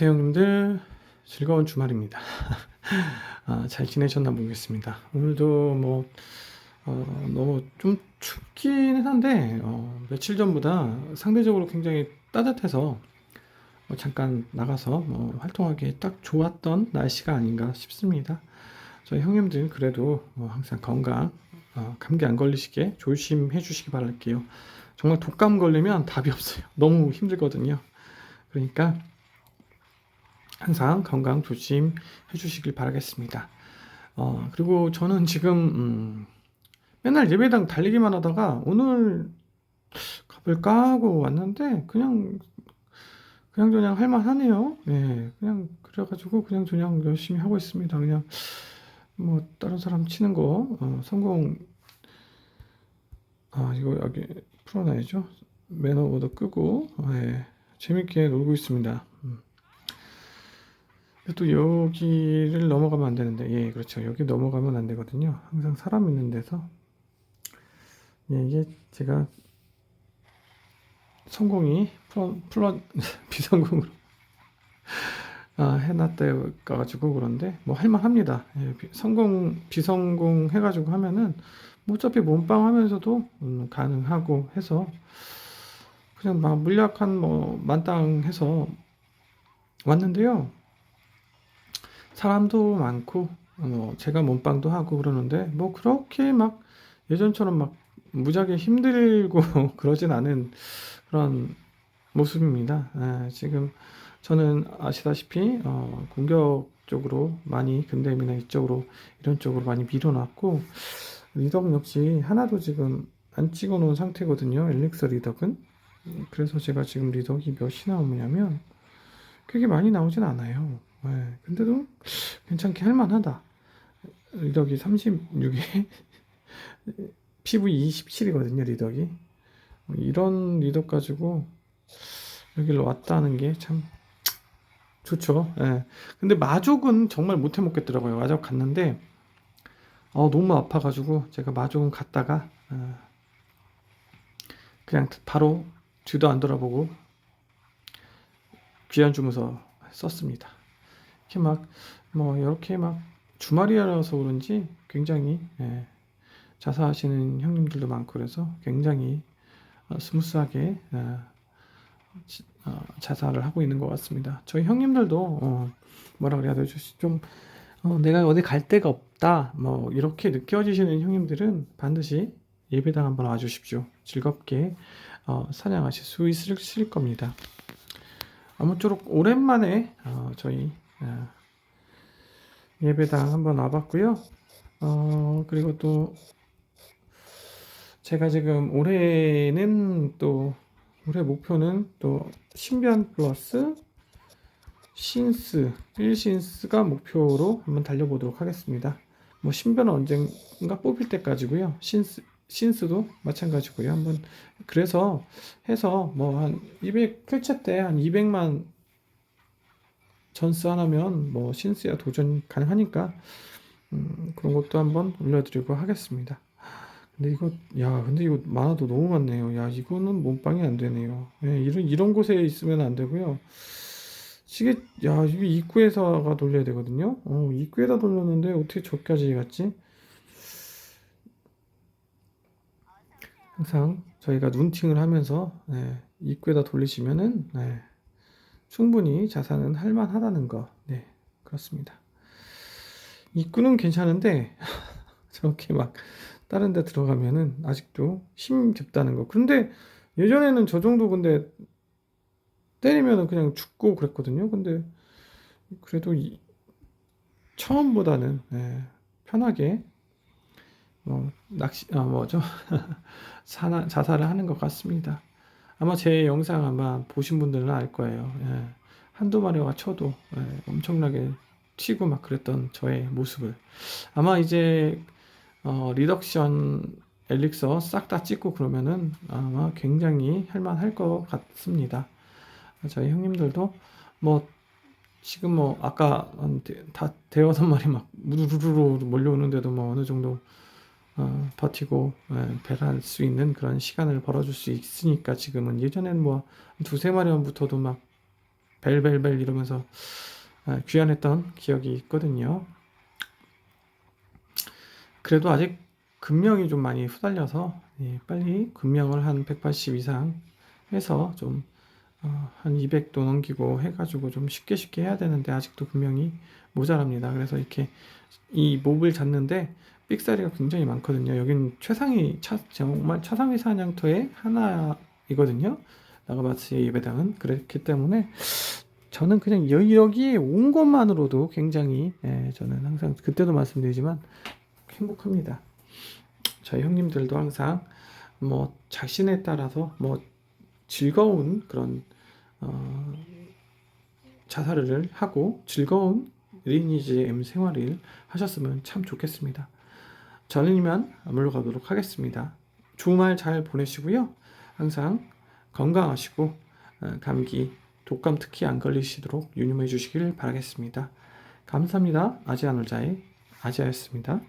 안녕하세요 형님들 즐거운 주말입니다. 아, 잘 지내셨나 모르겠습니다. 오늘도 뭐 어, 너무 좀 춥기는 한데 어, 며칠 전보다 상대적으로 굉장히 따뜻해서 뭐 잠깐 나가서 뭐 활동하기 딱 좋았던 날씨가 아닌가 싶습니다. 저희 형님들 그래도 뭐 항상 건강 어, 감기 안 걸리시게 조심해 주시기 바랄게요. 정말 독감 걸리면 답이 없어요. 너무 힘들거든요. 그러니까 항상 건강 조심해 주시길 바라겠습니다. 어, 그리고 저는 지금, 음, 맨날 예배당 달리기만 하다가 오늘 가볼까 하고 왔는데 그냥, 그냥 저냥 할만하네요. 예, 그냥 그래가지고 그냥 저냥 열심히 하고 있습니다. 그냥 뭐 다른 사람 치는 거, 어, 성공, 아, 이거 여기 풀어놔야죠. 매너보드 끄고, 예, 재밌게 놀고 있습니다. 음. 또 여기를 넘어가면 안 되는데, 예, 그렇죠. 여기 넘어가면 안 되거든요. 항상 사람 있는 데서. 예, 이게 제가 성공이 풀어 비성공으로 아, 해놨다 가지고 그런데 뭐 할만합니다. 예, 비- 성공 비성공 해가지고 하면은 뭐 어차피 몸빵 하면서도 음, 가능하고 해서 그냥 막 물약 한 뭐 만땅 해서 왔는데요. 사람도 많고 뭐 제가 몸빵도 하고 그러는데 뭐 그렇게 막 예전처럼 막 무지하게 힘들고 그러진 않은 그런 모습입니다. 예, 지금 저는 아시다시피 어, 공격 쪽으로 많이 근대미나 이쪽으로 이런 쪽으로 많이 밀어놨고 리덕 역시 하나도 지금 안 찍어 놓은 상태거든요. 엘릭서 리덕은 그래서 제가 지금 리덕이 몇이 나오냐면 그게 많이 나오진 않아요. 예, 근데도 괜찮게 할만하다. 리덕이 36에 PV 27이거든요, 리덕이. 이런 리덕 가지고 여기로 왔다는 게 참 좋죠. 예. 근데 마족은 정말 못 해 먹겠더라고요. 마족 갔는데 어, 너무 아파가지고 제가 마족은 갔다가 어, 그냥 바로 뒤도 안 돌아보고 귀한 주문서 썼습니다. 이렇게 막 뭐 이렇게 막 주말이라서 그런지 굉장히 예, 자사하시는 형님들도 많고 그래서 굉장히 어, 스무스하게 어, 지- 어, 자사를 하고 있는 것 같습니다. 저희 형님들도 어, 뭐라 그래야 되죠? 좀 어, 내가 어디 갈 데가 없다 뭐 이렇게 느껴지시는 형님들은 반드시 예배당 한번 와주십시오. 즐겁게 어, 사냥하실 수 있을, 겁니다. 아무쪼록 오랜만에 어, 저희 어, 예배당 한번 와봤고요. 어, 그리고 또 제가 지금 올해는 또 올해 목표는 또 신변 플러스 신스 1신스가 목표로 한번 달려보도록 하겠습니다. 뭐 신변은 언젠가 뽑힐 때까지고요. 신스 신스도 마찬가지고요. 한번 그래서 해서 뭐 한 200 클체 때 한 200만 전스 하나면 뭐 신스야 도전 가능하니까 음, 그런 것도 한번 올려드리고 하겠습니다. 근데 이거 야 근데 이거 많아도 너무 많네요. 야 이거는 몸빵이 안 되네요. 예, 이런 이런 곳에 있으면 안 되고요. 이게 야 이게 입구에서가 돌려야 되거든요. 어 입구에다 돌렸는데 어떻게 저기까지 갔지? 항상 저희가 눈팅을 하면서 네, 입구에다 돌리시면은 네, 충분히 자산은 할만하다는 거. 네 그렇습니다. 입구는 괜찮은데 저렇게 막 다른 데 들어가면은 아직도 힘 겹다는 거. 근데 예전에는 저 정도 근데 때리면은 그냥 죽고 그랬거든요. 근데 그래도 이- 처음보다는 예, 편하게 뭐 낚시 아 뭐죠 자살을 하는 것 같습니다. 아마 제 영상 아마 보신 분들은 알 거예요. 예, 한두 마리가 쳐도 예, 엄청나게 튀고 막 그랬던 저의 모습을 아마 이제 어, 리덕션 엘릭서 싹 다 찍고 그러면은 아마 굉장히 할만할 것 같습니다. 저희 형님들도 뭐 지금 뭐 아까 다 대여섯 마리 막 무르르르 몰려오는데도 뭐 어느 정도 어, 버티고 예, 배할 수 있는 그런 시간을 벌어줄 수 있으니까 지금은 예전에는 뭐 두세 마리만 붙어도 막 벨벨벨 이러면서 아, 귀환했던 기억이 있거든요. 그래도 아직 금명이 좀 많이 후달려서 예, 빨리 금명을 한 180 이상 해서 좀 어, 한 200도 넘기고 해가지고 좀 쉽게 쉽게 해야 되는데 아직도 금명이 모자랍니다. 그래서 이렇게 이 몹을 잡는데 삑사리가 굉장히 많거든요. 여긴 최상위 차, 정말 최상위 사냥터의 하나이거든요. 나가바스의 예배당은 그렇기 때문에 저는 그냥 여- 여기에 온 것만으로도 굉장히 예, 저는 항상 그때도 말씀드리지만 행복합니다. 저희 형님들도 항상 뭐 자신에 따라서 뭐 즐거운 그런 어, 자살을 하고 즐거운 리니지 M 생활을 하셨으면 참 좋겠습니다. 저는 이만 물러가도록 하겠습니다. 주말 잘 보내시고요. 항상 건강하시고 어, 감기, 독감 특히 안 걸리시도록 유념해 주시길 바라겠습니다. 감사합니다. 아지아 놀자의 아지아였습니다.